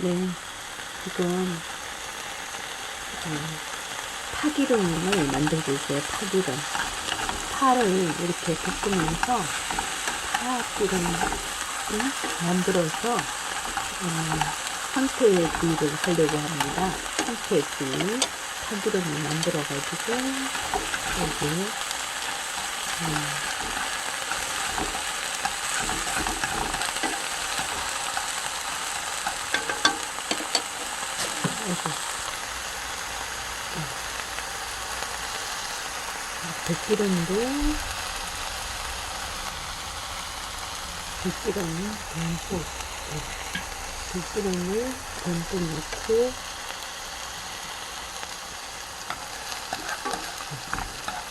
네, 지금 어, 파기름을 만들고 있어요. 파기름. 파를 이렇게 볶으면서 파기름을 만들어서 음, 황태 구이를 하려고 합니다. 황태 구이 파기름을 만들어가지고 여기 음, 아이고. 들기름도 들기름을 듬뿍 들기름을 듬뿍 넣고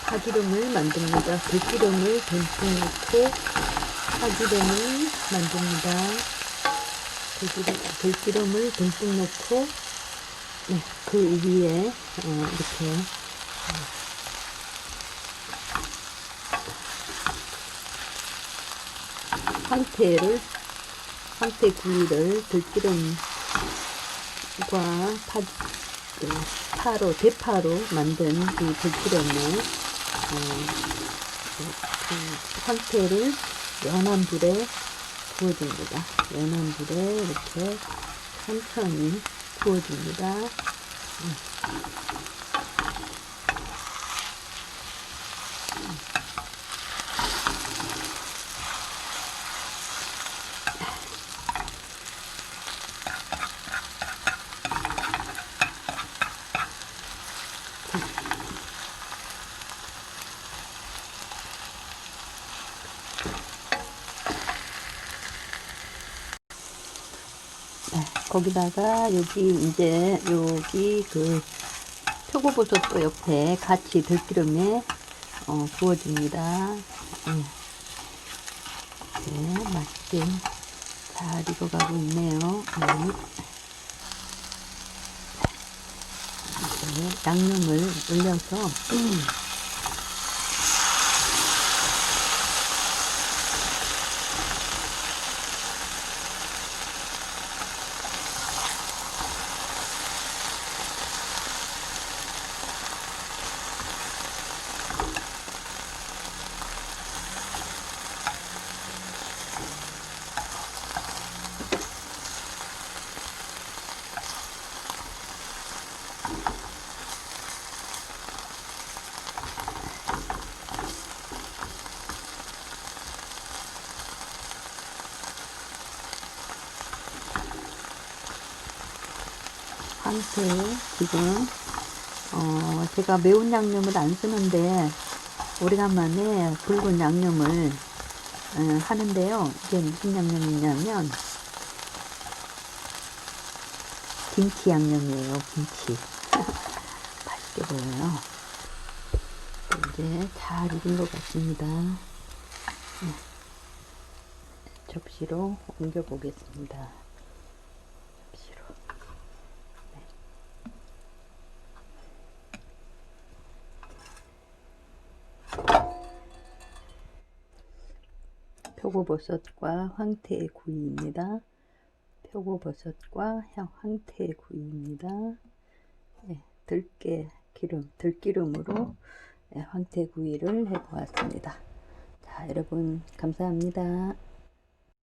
파기름을 만듭니다. 들기름을 듬뿍 넣고 파기름을 만듭니다. 들기름, 들기름을 듬뿍 넣고 네, 그 위에 어, 이렇게 황태를 황태 구이를 들기름과 파, 그 파로 대파로 만든 이 들기름을 어, 그, 그 황태를 연한 불에 구워줍니다. 연한 불에 이렇게 천천히 구워줍니다. 거기다가 여기 이제 여기 그 표고버섯도 옆에 같이 들기름에 어, 구워줍니다. 네. 네, 맛있게 잘 익어가고 있네요. 네. 양념을 올려서 황태 지금 어 제가 매운 양념을 안 쓰는데 오래간만에 붉은 양념을 어, 하는데요. 이게 무슨 양념이냐면 김치 양념이에요. 김치 맛있게 보여요. 이제 잘 익은 것 같습니다. 네. 접시로 옮겨 보겠습니다. 접시로. 표고버섯과 황태 구이입니다. 표고버섯과 향- 황태 구이입니다. 네, 들깨 기름, 들기름으로 네, 황태 구이를 해보았습니다. 자, 여러분 감사합니다.